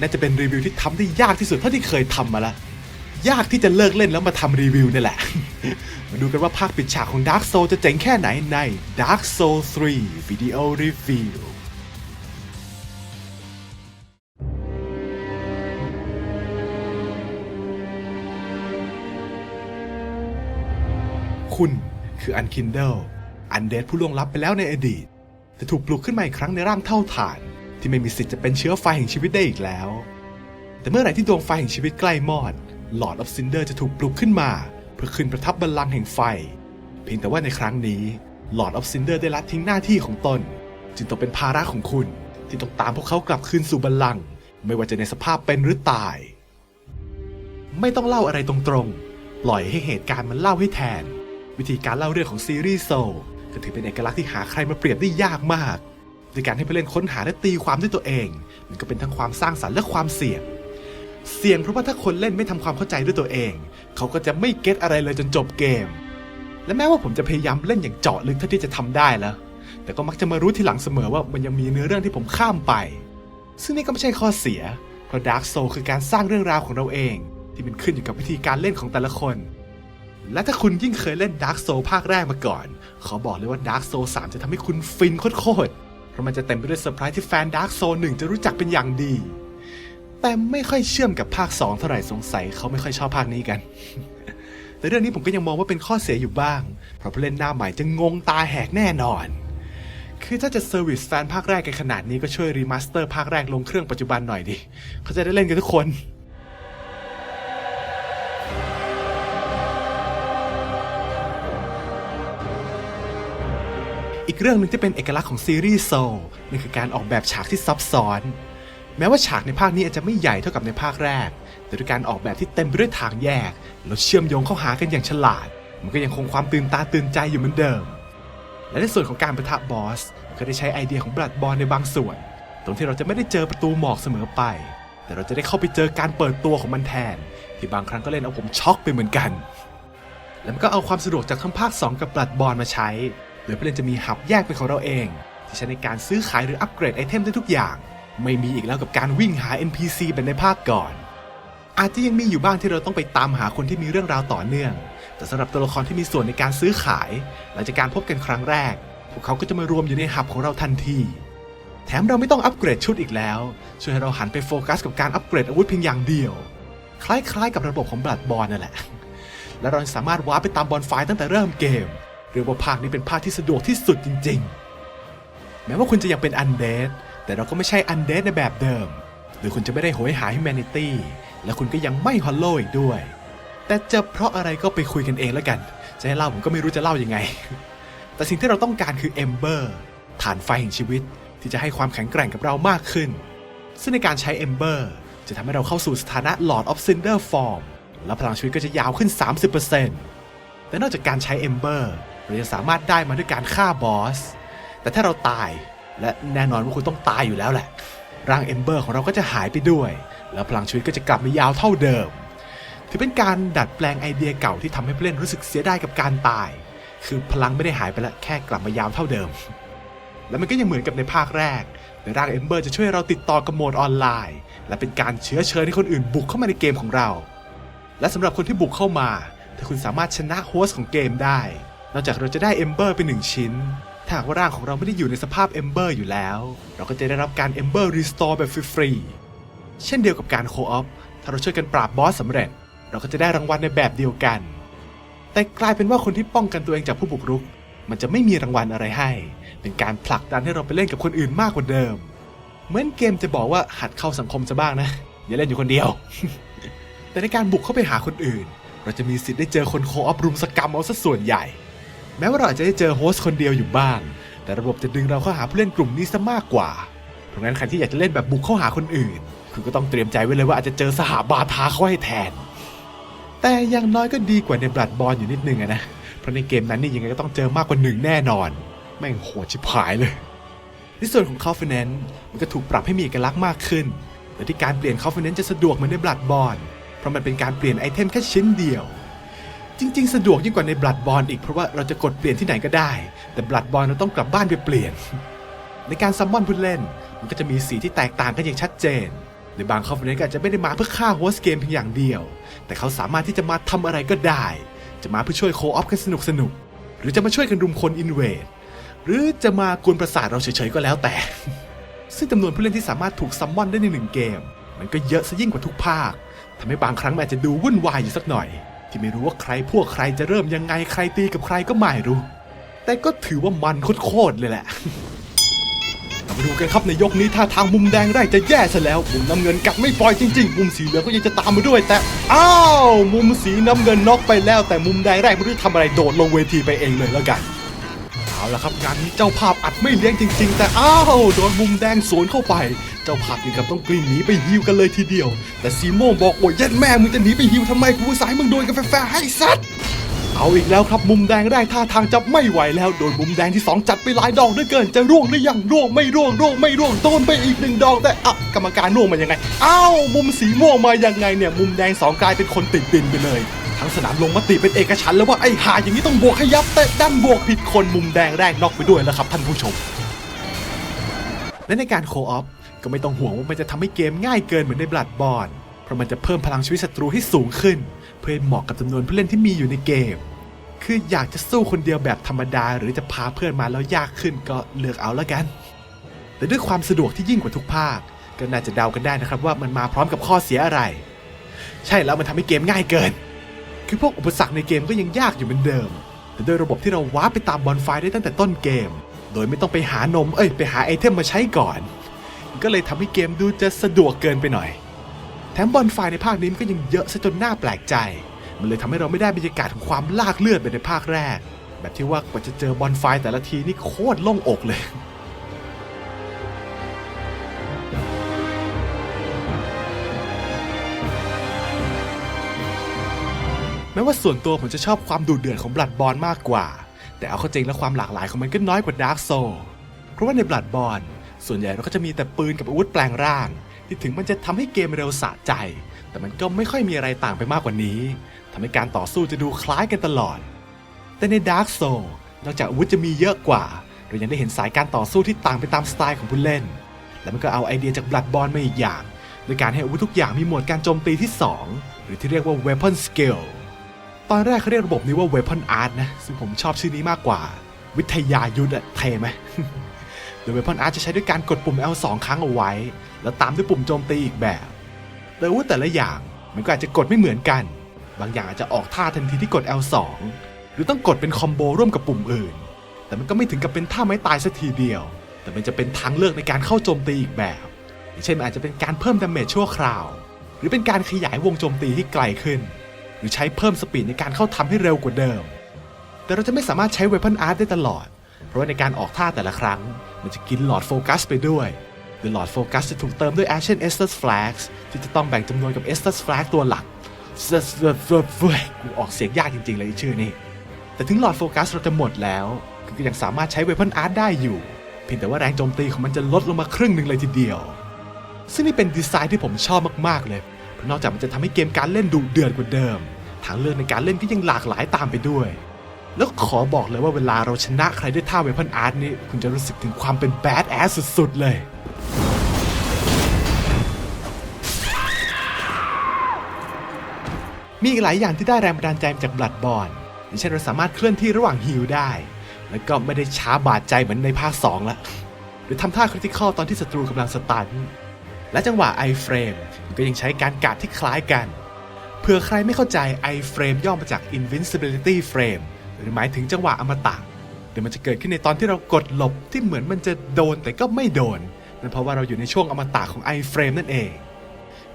น่าจะเป็นรีวิวที่ทำได้ยากที่สุดเท่าที่เคยทำมาละยากที่จะเลิกเล่นแล้วมาทำรีวิวนี่แหละ มาดูกันว่าภาคปิดฉากของ Dark Soul จะเจ๋งแค่ไหนใน Dark Soul 3 Video Review คุณคืออันคินเดลอันเดดผู้ล่วงลับไปแล้วในอดีต แต่ถูกปลุกขึ้นมาอีกครั้งในร่างเท่าฐาน ที่ไม่มีสิทธิ์จะเป็นเชื้อไฟแห่งชีวิตได้อีกแล้ว แต่เมื่อไหร่ที่ดวงไฟแห่งชีวิตใกล้มอดหลอดออฟซินเดอร์จะถูกปลุกขึ้นมา เพื่อขึ้นประทับบัลลังก์แห่งไฟ เพียงแต่ว่าในครั้งนี้หลอดออฟซินเดอร์ได้ละทิ้งหน้าที่ของตน จึงต้องเป็นภาระของคุณ ที่ต้องตามพวกเขากลับคืนสู่บัลลังก์ไม่ว่าจะในสภาพเป็นหรือตาย ไม่ต้องเล่าอะไรตรงๆ ปล่อยให้เหตุการณ์มันเล่าให้แทน วิธีการเล่าเรื่องของซีรีส์โซก็ถือเป็นเอกลักษณ์ที่หาใครมาเปรียบได้ยากมาก โดยการให้ผู้เล่นค้นหาและตีความด้วยตัวเอง มันก็เป็นทั้งความสร้างสรรค์และความเสี่ยง เสี่ยงเพราะว่าถ้าคนเล่นไม่ทำความเข้าใจด้วยตัวเอง เขาก็จะไม่เก็ตอะไรเลยจนจบเกม และแม้ว่าผมจะพยายามเล่นอย่างเจาะลึกเท่าที่จะทำได้แล้ว แต่ก็มักจะมารู้ทีหลังเสมอว่ามันยังมีเนื้อเรื่องที่ผมข้ามไป ซึ่งนี่ก็ไม่ใช่ข้อเสีย เพราะ Dark Soul คือการสร้างเรื่องราวของเราเอง ที่มันขึ้นอยู่กับวิธีการเล่นของแต่ละคนและถ้าคุณยิ่งเคยเล่น Dark Soul ภาคแรกมาก่อน ขอบอกเลยว่า Dark Soul 3 จะทำให้คุณฟินโคตร ราะมันจะเต็มไปด้วยเซอร์ไพรส์ที่แฟน Dark Soul 1จะรู้จักเป็นอย่างดี แต่ไม่ค่อยเชื่อมกับภาค 2 เท่าไหร่สงสัยเขาไม่ค่อยชอบภาคนี้กัน แต่เรื่องนี้ผมก็ยังมองว่าเป็นข้อเสียอยู่บ้าง เพราะผู้เล่นหน้าใหม่จะงงตาแหกแน่นอน คือถ้าจะเซอร์วิสแฟนภาคแรกกันขนาดนี้ก็ช่วยรีมาสเตอร์ภาคแรกลงเครื่องปัจจุบันหน่อยดิเขาจะได้เล่นกันทุกคน อีกเรื่องหนึ่งที่เป็นเอกลักษณ์ของซีรีส์โซลนั่นคือการออกแบบฉากที่ซับซ้อน แม้ว่าฉากในภาคนี้อาจจะไม่ใหญ่เท่ากับในภาคแรก แต่ด้วยการออกแบบที่เต็มไปด้วยทางแยกแล้วเชื่อมโยงเข้าหากันอย่างฉลาด มันก็ยังคงความตื่นตาตื่นใจอยู่เหมือนเดิม และในส่วนของการประทะบอสก็ได้ใช้ไอเดียของบลัดบอลในบางส่วน ตรงที่เราจะไม่ได้เจอประตูหมอกเสมอไป แต่เราจะได้เข้าไปเจอการเปิดตัวของมันแทน ที่บางครั้งก็เล่นเอาผมช็อกไปเหมือนกัน แล้วมันก็เอาความสะดวกจากทั้งภาค 2 กับบลัดบอลมาใช้ โดยผู้เล่นจะมีหับแยกเป็นของเราเอง ที่ใช้ในการซื้อขายหรืออัปเกรดไอเทมได้ทุกอย่าง ไม่มีอีกแล้วกับการวิ่งหา NPC แบบในภาคก่อน อาจจะยังมีอยู่บ้างที่เราต้องไปตามหาคนที่มีเรื่องราวต่อเนื่อง แต่สำหรับตัวละครที่มีส่วนในการซื้อขาย หลังจากการพบกันครั้งแรก พวกเขาก็จะมารวมอยู่ในหับของเราทันทีแถมเราไม่ต้องอัปเกรดชุดอีกแล้ว ช่วยให้เราหันไปโฟกัสกับการอัปเกรดอาวุธเพียงอย่างเดียว คล้ายๆ กับระบบของบลัดบอลนั่นแหละ และเราสามารถว้าร์ปไปตามบอลไฟตั้งแต่เริ่มเกม เรียกว่าภาคนี้เป็นภาคที่สะดวกที่สุดจริง ๆ แม้ว่าคุณจะยังเป็นอันเดดแต่เราก็ไม่ใช่อันเดดในแบบเดิม หรือคุณจะไม่ได้โหยหา humanity และคุณก็ยังไม่ฮอลโลอีกด้วย แต่จะเพราะอะไรก็ไปคุยกันเองแล้วกัน จะให้เล่าผมก็ไม่รู้จะเล่ายังไง แต่สิ่งที่เราต้องการคือ Ember ฐานไฟแห่งชีวิตที่จะให้ความแข็งแกร่งกับเรามากขึ้น ซึ่งในการใช้ Ember จะทำให้เราเข้าสู่สถานะ Lord of Cinder Form และพลังชีวิตก็จะยาวขึ้น 30%แต่นอกจากการใช้ Ember เร เราจะสามารถได้มาด้วยการฆ่าบอส แต่ถ้าเราตายและแน่นอนว่าคุณต้องตายอยู่แล้วแหละ ร่าง Ember ของเราก็จะหายไปด้วย แล้วพลังชีวิตก็จะกลับมายาวเท่าเดิม ถือเป็นการดัดแปลงไอเดียเก่าที่ทำให้ผู้เล่นรู้สึกเสียดายกับการตาย คือพลังไม่ได้หายไปล้วแค่กลับมายาวเท่าเดิม และมันก็ยังเหมือนกับในภาคแรกโดยร่างเอมเบอร์จะช่วยเราติดต่อกับโหมดออนไลน์ และเป็นการเชื้อเชิญให้คนอื่นบุกเข้ามาในเกมของเรา และสำหรับคนที่บุกเข้ามา ถ้าคุณสามารถชนะโฮสต์ของเกมได้ นอกจากเราจะได้เอมเบอร์เป็นหนึ่งชิ้นถ้าหากว่าร่างของเราไม่ได้อยู่ในสภาพเอมเบอร์อยู่แล้ว เราก็จะได้รับการเอมเบอร์รีสตอร์แบบฟรีๆเช่นเดียวกับการโคออฟถ้าเราช่วยกันปราบบอสสำเร็จ เราก็จะได้รางวัลในแบบเดียวกัน แต่กลายเป็นว่าคนที่ป้องกันตัวเองจากผู้บุกรุก มันจะไม่มีรางวัลอะไรให้ เป็นการผลักดันให้เราไปเล่นกับคนอื่นมากกว่าเดิม เหมือนเกมจะบอกว่าหัดเข้าสังคมซะบ้างนะ อย่าเล่นอยู่คนเดียว แต่ในการบุกเข้าไปหาคนอื่น เราจะมีสิทธิ์ได้เจอคนโคออฟรุมสกรรมเอาซะส่วนใหญ่ แม้ว่าเราอาจจะได้เจอโฮสต์คนเดียวอยู่บ้าง แต่ระบบจะดึงเราเข้าหาผู้เล่นกลุ่มนี้ซะมากกว่า เพราะงั้นใครที่อยากจะเล่นแบบบุกเข้าหาคนอื่น คุณก็ต้องเตรียมใจไว้เลยว่าอาจจะเจอสหบาทาเข้าให้แทน แต่อย่างน้อยก็ดีกว่าในบลัดบอลอยู่นิดนึงอะนะ เพราะในเกมนั้นนี่ยังไงก็ต้องเจอมากกว่าหนึ่งแน่นอน แม่งโหดชิบหายเลย ในส่วนของ Confidence มันก็ถูกปรับให้มีเอกลักษณ์มากขึ้นโดยที่การเปลี่ยน Confidence จะสะดวกเหมือนในบลัดบอลเพราะมันเป็นการเปลี่ยนไอเทมแค่ชิ้นเดียว จริง ๆ สะดวกยิ่งกว่าในบลัดบอลอีกเพราะว่าเราจะกดเปลี่ยนที่ไหนก็ได้ แต่บลัดบอลเราต้องกลับบ้านไปเปลี่ยน ในการซัมมอนผู้เล่น มันก็จะมีสีที่แตกต่างกันอย่างชัดเจนโในบางคอมเนนต์ก็อาจจะไม่ได้มาเพื่อฆ่าโฮสเกมเพียงอย่างเดียว แต่เขาสามารถที่จะมาทำอะไรก็ได้ จะมาเพื่อช่วยโคออฟกันสนุกสนุกๆหรือจะมาช่วยกันรุมคนอินเวดหรือจะมากวนประสาทเราเฉยๆก็แล้วแต่ ซึ่งจำนวนผู้เล่นที่สามารถถูกซัมมอนได้ในหนึ่งเกม มันก็เยอะซะยิ่งกว่าทุกภาคทำให้บางครั้งมันอาจจะดูวุ่นวายอยู่สักหน่อย ที่ไม่รู้ว่าใครพวกใครจะเริ่มยังไงใครตีกับใครก็ไม่รู้ แต่ก็ถือว่ามันโคตรเลยแหละมาดูกันครับในยกนี้ท่าทางมุมแดงได้จะแย่ซะแล้ว มุมน้ำเงินกัดไม่ปล่อยจริงๆ มุมสีเหลืองก็ยังจะตามมาด้วย แต่อ้าวมุมสีน้ำเงินน็อกไปแล้ว แต่มุมแดงแรกไม่รู้ทำอะไรโดดลงเวทีไปเองเลยแล้วกัน ละครับงานนี้เจ้าภาพอัดไม่เลี้ยงจริง ๆ แต่อ้าวโดนมุมแดงสวนเข้าไป เจ้าภาพถึงกับต้องกลิ้งหนีไปฮิวกันเลยทีเดียว แต่ซีโม่บอกโอ้ยย็ดแม่มึงจะหนีไปฮิวทำไมกูสายมึงโดนกันแฟร์ให้ซัดเอาอีกแล้วครับมุมแดงได้ท่าทางจะไม่ไหวแล้ว โดนมุมแดงที่สองจัดไปหลายดอกด้วยเกิน จะร่วงหรือยังร่วงไม่ร่วงร่วงไม่ร่วงโดนไปอีกหนึ่งดอกแต่อะกรรมการร่วงมายังไงอ้าวมุมสีม่วงมายังไงเนี่ยมุมแดงสองกลายเป็นคนติดดินไปเลย ทั้งสนามลงมติเป็นเอกฉันแล้วว่าไอ้หาอย่างนี้ต้องบวกให้ยับแต่ด้านบวกผิดคนมุมแดงแรกนอกไปด้วยแล้วครับท่านผู้ชม และในการโคออฟก็ไม่ต้องห่วงว่ามันจะทำให้เกมง่ายเกินเหมือนในบลัดบอลเพราะมันจะเพิ่มพลังชีวิตศัตรูให้สูงขึ้น เพื่อเหมาะกับจำนวนผู้เล่นที่มีอยู่ในเกม คืออยากจะสู้คนเดียวแบบธรรมดา หรือจะพาเพื่อนมาแล้วยากขึ้นก็เลือกเอาแล้วกัน แต่ด้วยความสะดวกที่ยิ่งกว่าทุกภาค ก็น่าจะเดากันได้นะครับว่ามันมาพร้อมกับข้อเสียอะไร ใช่แล้วมันทำให้เกมง่ายเกิน คือพวกอุปสรรคในเกมก็ยังยากอยู่เหมือนเดิม แต่ด้วยระบบที่เราว้าร์ปไปตามบอลไฟได้ตั้งแต่ต้นเกม โดยไม่ต้องไปหานมเอ้ยไปหาไอเทมมาใช้ก่อน ก็เลยทำให้เกมดูจะสะดวกเกินไปหน่อย แถมบอลไฟในภาคนี้มันก็ยังเยอะซะจนน่าแปลกใจ มันเลยทำให้เราไม่ได้บรรยากาศของความลากเลือดไปในภาคแรก แบบที่ว่ากว่าจะเจอบอลไฟแต่ละทีนี่โคตรโล่งอกเลย ม้ว่าส่วนตัวผมจะชอบความดุเดือดของบลัดบอลมากกว่า แต่เอาเข้าจริงแล้วความหลากหลายของมันก็น้อยกว่าดาร์กโซเพราะว่าในบลัดบอลส่วนใหญ่เราก็จะมีแต่ปืนกับอาวุธแปลงร่าง ที่ถึงมันจะทำให้เกมเร็วสะใจ แต่มันก็ไม่ค่อยมีอะไรต่างไปมากกว่านี้ทำให้การต่อสู้จะดูคล้ายกันตลอด แต่ในดาร์กโซนอกจากอาวุธจะมีเยอะกว่าเรายังได้เห็นสายการต่อสู้ที่ต่างไปตามสไตล์ของผู้เล่น และมันก็เอาไอเดียจากบลัดบอลมาอีกอย่างโดยการให้อาวุธทุกอย่างมีหมวดการโจมตีที่สองหรือที่เรียกว่า weapon skill ตอนแรกเขาเรียกระบบนี้ว่า Weapon Art นะ ซึ่งผมชอบชื่อนี้มากกว่า วิทยายุทธ์อะเทไหมโดย Weapon Art จะใช้ด้วยการกดปุ่ม L 2ครั้งเอาไว้ แล้วตามด้วยปุ่มโจมตีอีกแบบแต่อาวุธแต่ละอย่างมันก็อาจจะกดไม่เหมือนกัน บางอย่างอาจจะออกท่าทันทีที่กด L 2หรือต้องกดเป็นคอมโบร่วมกับปุ่มอื่น แต่มันก็ไม่ถึงกับเป็นท่าไม้ตายสักทีเดียว แต่มันจะเป็นทางเลือกในการเข้าโจมตีอีกแบบอย่างเช่นอาจจะเป็นการเพิ่มดาเมจชั่วคราว หรือเป็นการขยายวงโจมตีที่ไกลขึ้น หรือใช้เพิ่มสปีดในการเข้าทำให้เร็วกว่าเดิม แต่เราจะไม่สามารถใช้ Weapon Art ได้ตลอด เพราะว่าในการออกท่าแต่ละครั้ง มันจะกินหลอดโฟกัสไปด้วยโดยหลอดโฟกัสจะถูกเติมด้วย Action Estus Flags ที่จะต้องแบ่งจำนวนกับ Estus Flag ตัวหลักกูออกเสียงยากจริงๆเลยชื่อนี้แต่ถึงหลอดโฟกัสเราจะหมดแล้ว ก็ยังสามารถใช้ Weapon Art ได้อยู่ เพียงแต่ว่าแรงโจมตีของมันจะลดลงมาครึ่งหนึ่งเลยทีเดียว ซึ่งนี่เป็นดีไซน์ที่ผมชอบมากๆเลย เพราะนอกจากมันจะทำให้เกมการเล่นดุเดือดกว่าเดิม ทางเลือกในการเล่นก็ยังหลากหลายตามไปด้วย แล้วขอบอกเลยว่าเวลาเราชนะใครด้วยท่าเวพันอาร์ตนี่คุณจะรู้สึกถึงความเป็นแบดแอสสุดๆเลยมีอีกหลายอย่างที่ได้แรงบันดาลใจมาจากบลัดบอลอย่างเช่นเราสามารถเคลื่อนที่ระหว่างฮิลได้ แล้วก็ไม่ได้ช้าบาดใจเหมือนในภาค2ละหรือทำท่าคริติคอลตอนที่ศัตรูกำลังสตัน และจังหวะไอเฟรมก็ยังใช้การกาดที่คล้ายกัน เผื่อใครไม่เข้าใจ i-frame ย่อมาจาก invincibility frame หรือหมายถึงจังหวะอมตะโดยมันจะเกิดขึ้นในตอนที่เรากดหลบที่เหมือนมันจะโดนแต่ก็ไม่โดนนั่นเพราะว่าเราอยู่ในช่วงอมตะของ i-frame นั่นเอง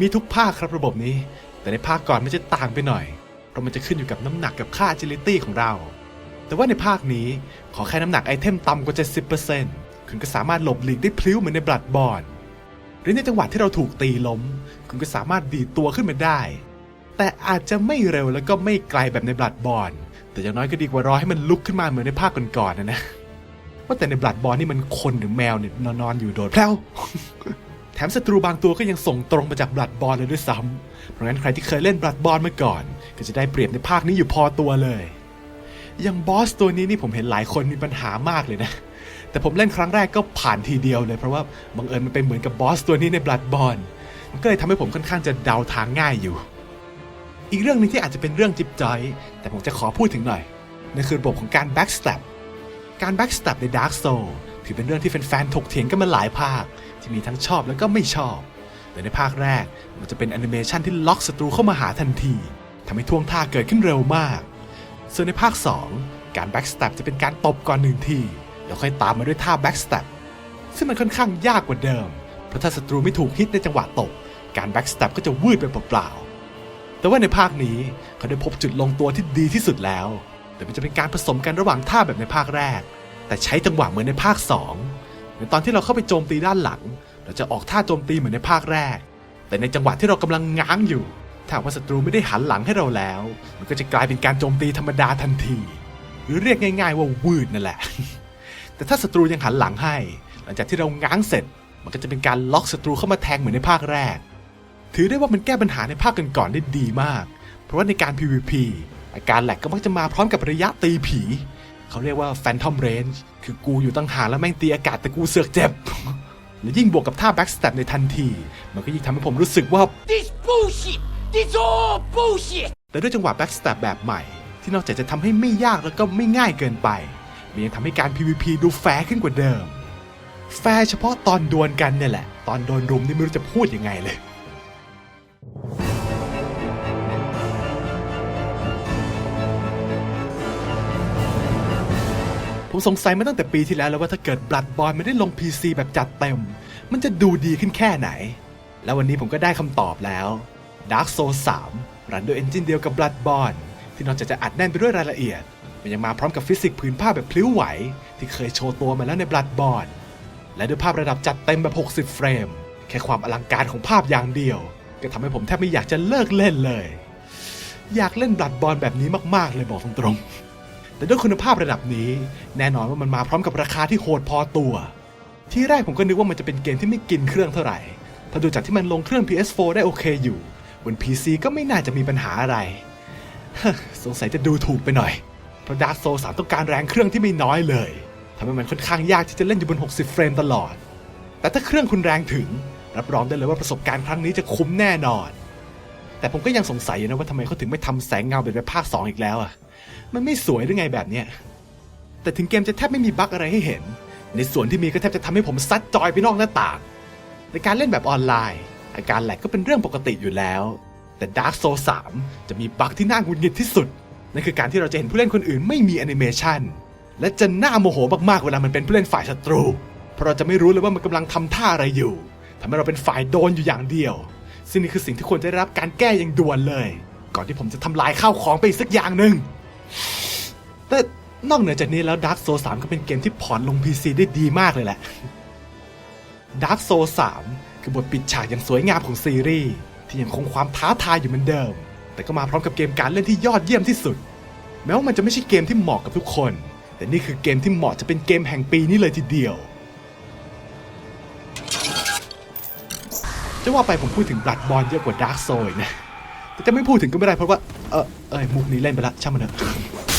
มีทุกภาคครับระบบนี้ แต่ในภาคก่อนมันจะต่างไปหน่อย เพราะมันจะขึ้นอยู่กับน้ำหนักกับค่า agility ของเรา แต่ว่าในภาคนี้ขอแค่น้ำหนักไอเทมต่ำกว่า 70%คุณก็สามารถหลบหลีกได้พลิ้วเหมือนในบลัดบอล หรือในจังหวะที่เราถูกตีล้ม คุณก็สามารถดีดตัวขึ้นมาได้ แต่อาจจะไม่เร็วแล้วก็ไม่ไกลแบบในบลัดบอลแต่อย่างน้อยก็ดีกว่ารอให้มันลุกขึ้นมาเหมือนในภาคก่อนๆนะนะว่าแต่ในบลัดบอลนี่มันคนหรือแมวเนี่ยนอนๆอยู่โดดแพลวแถมศัตรูบางตัวก็ยังส่งตรงมาจากบลัดบอลเลยด้วยซ้ำเพราะงั้นใครที่เคยเล่นบลัดบอลมาก่อน ก็จะได้เปรียบในภาคนี้อยู่พอตัวเลยอย่างบอสตัวนี้นี่ผมเห็นหลายคนมีปัญหามากเลยนะ แต่ผมเล่นครั้งแรกก็ผ่านทีเดียวเลย เพราะว่าบังเอิญมันเป็นเหมือนกับบอสตัวนี้ในบลัดบอลมันก็เลยทำให้ผมค่อนข้างจะเดาทางง่ายอยู่ อีกเรื่องหนึงที่อาจจะเป็นเรื่องจิ๊บจอยแต่ผมจะขอพูดถึงหน่อยนั่นคือระบบของการ backstab การ backstab ใน Dark Soul ถือเป็นเรื่องที่แฟนๆถกเถียงกันมาหลายภาค ที่มีทั้งชอบแล้วก็ไม่ชอบแต่ในภาคแรกมันจะเป็นแอนิเมชันที่ล็อกศัตรูเข้ามาหาทันทีทำให้ท่วงท่าเกิดขึ้นเร็วมาก ส่วนในภาค 2 การ backstab จะเป็นการตบก่อนหนึ่งที แล้วค่อยตามมาด้วยท่า backstab ซึ่งมันค่อนข้างยากกว่าเดิม เพราะถ้าศัตรูไม่ถูกฮิตในจังหวะตบการ backstab ก็จะวืดไปเปล่าๆ แต่ว่าในภาคนี้เขาได้พบจุดลงตัวที่ดีที่สุดแล้ว แต่มันจะเป็นการผสมกันระหว่างท่าแบบในภาคแรก แต่ใช้จังหวะเหมือนในภาค 2 ในตอนที่เราเข้าไปโจมตีด้านหลัง เราจะออกท่าโจมตีเหมือนในภาคแรก แต่ในจังหวะที่เรากำลังง้างอยู่ ถ้าว่าศัตรูไม่ได้หันหลังให้เราแล้ว มันก็จะกลายเป็นการโจมตีธรรมดาทันที หรือเรียกง่าย ๆว่าวืดนั่นแหละ แต่ถ้าศัตรูยังหันหลังให้ หลังจากที่เราง้างเสร็จ มันก็จะเป็นการล็อกศัตรูเข้ามาแทงเหมือนในภาคแรก ถือได้ว่ามันแก้ปัญหาในภาคก่อนๆได้ดีมาก เพราะว่าในการ PVP อาการแหลกก็มักจะมาพร้อมกับระยะตีผี เขาเรียกว่า Phantom Range คือกูอยู่ตั้งหากแล้วแม่งตีอากาศแต่กูเสือกเจ็บ และยิ่งบวกกับท่า Backstab ในทันที มันก็ยิ่งทำให้ผมรู้สึกว่า This bullshit! This all bullshit! แต่ด้วยจังหวะ Backstab แบบใหม่ ที่นอกจากจะทำให้ไม่ยากแล้วก็ไม่ง่ายเกินไป มันยังทำให้การ PVP ดูแฟร์ขึ้นกว่าเดิม แฟร์เฉพาะตอนดวลกันเนี่ยแหละ ตอนโดนรุมนี่ไม่รู้จะพูดยังไงเลยผมสงสัยมาตั้งแต่ปีที่แล้วแล้วว่าถ้าเกิด Blood Bond ไม่ได้ลง PC แบบจัดเต็ม มันจะดูดีขึ้นแค่ไหน แล้ววันนี้ผมก็ได้คำตอบแล้ว Dark Souls 3 รันด้วยเอนจินเดียวกับ b l o o d b o r n ที่นอกจากจะอัดแน่นไปด้วยรายละเอียด มันยังมาพร้อมกับฟิสิกส์ผืนผ้าแบบพลิ้วไหว ที่เคยโชว์ตัวมาแล้วใน Bloodborne และด้วยภาพระดับจัดเต็มแบบ 60 เฟรม แค่ความอลังการของภาพอย่างเดียว ก็ทำให้ผมแทบไม่อยากจะเลิกเล่นเลย อยากเล่น Bloodborne แบบนี้มากๆ เลยบอกตรงๆ แต่ด้วยคุณภาพระดับนี้ แน่นอนว่ามันมาพร้อมกับราคาที่โหดพอตัว ที่แรกผมก็นึกว่ามันจะเป็นเกมที่ไม่กินเครื่องเท่าไหร่ ถ้าดูจากที่มันลงเครื่อง PS4 ได้โอเคอยู่ บน PC ก็ไม่น่าจะมีปัญหาอะไรสงสัยจะดูถูกไปหน่อย เพราะ Dark Souls 3ต้องการแรงเครื่องที่ไม่น้อยเลยทำให้มันค่อนข้างยากที่จะเล่นอยู่บน 60 เฟรมตลอด แต่ถ้าเครื่องคุณแรงถึง รับรองได้เลยว่าประสบการณ์ครั้งนี้จะคุ้มแน่นอน แต่ผมก็ยังสงสัยอยู่นะว่าทำไมเขาถึงไม่ทำแสงเงาแบบในภาค2อีกแล้วอะ มันไม่สวยหรือไงแบบเนี้ยแต่ถึงเกมจะแทบไม่มีบั๊กอะไรให้เห็น ในส่วนที่มีก็แทบจะทำให้ผมซัดจอยไปนอกหน้าต่าง ในการเล่นแบบออนไลน์ อาการแหลกก็เป็นเรื่องปกติอยู่แล้ว แต่ Dark Souls 3 จะมีบั๊กที่น่าหงุดหงิดที่สุด นั่นคือการที่เราจะเห็นผู้เล่นคนอื่นไม่มีแอนิเมชันและจะน่าโมโหมากๆเวลามันเป็นผู้เล่นฝ่ายศัตรู เพราะเราจะไม่รู้เลยว่ามันกำลังทำท่าอะไรอยู่ทำให้เราเป็นฝ่ายโดนอยู่อย่างเดียว ซึ่งนี่คือสิ่งที่ควรจะได้รับการแก้อย่างด่วนเลย ก่อนที่ผมจะทำลายข้าวของไปอีกสักอย่างหนึ่งแต่นอกเหนือจากนี้แล้ว Dark Souls 3 ก็เป็นเกมที่พอร์ตลง PC ได้ดีมากเลยแหละ Dark Souls 3 คือบทปิดฉากอย่างสวยงามของซีรีส์ที่ยังคงความท้าทายอยู่เหมือนเดิม แต่ก็มาพร้อมกับเกมการเล่นที่ยอดเยี่ยมที่สุด แม้ว่ามันจะไม่ใช่เกมที่เหมาะกับทุกคน แต่นี่คือเกมที่เหมาะจะเป็นเกมแห่งปีนี้เลยทีเดียวจะว่าไปผมพูดถึงบลัดบอลเยอะกว่าดาร์กโซยนะแต่จะไม่พูดถึงก็ไม่ได้เพราะว่า เออเอยมุกนี้เล่นไปละช่างมันเถอะ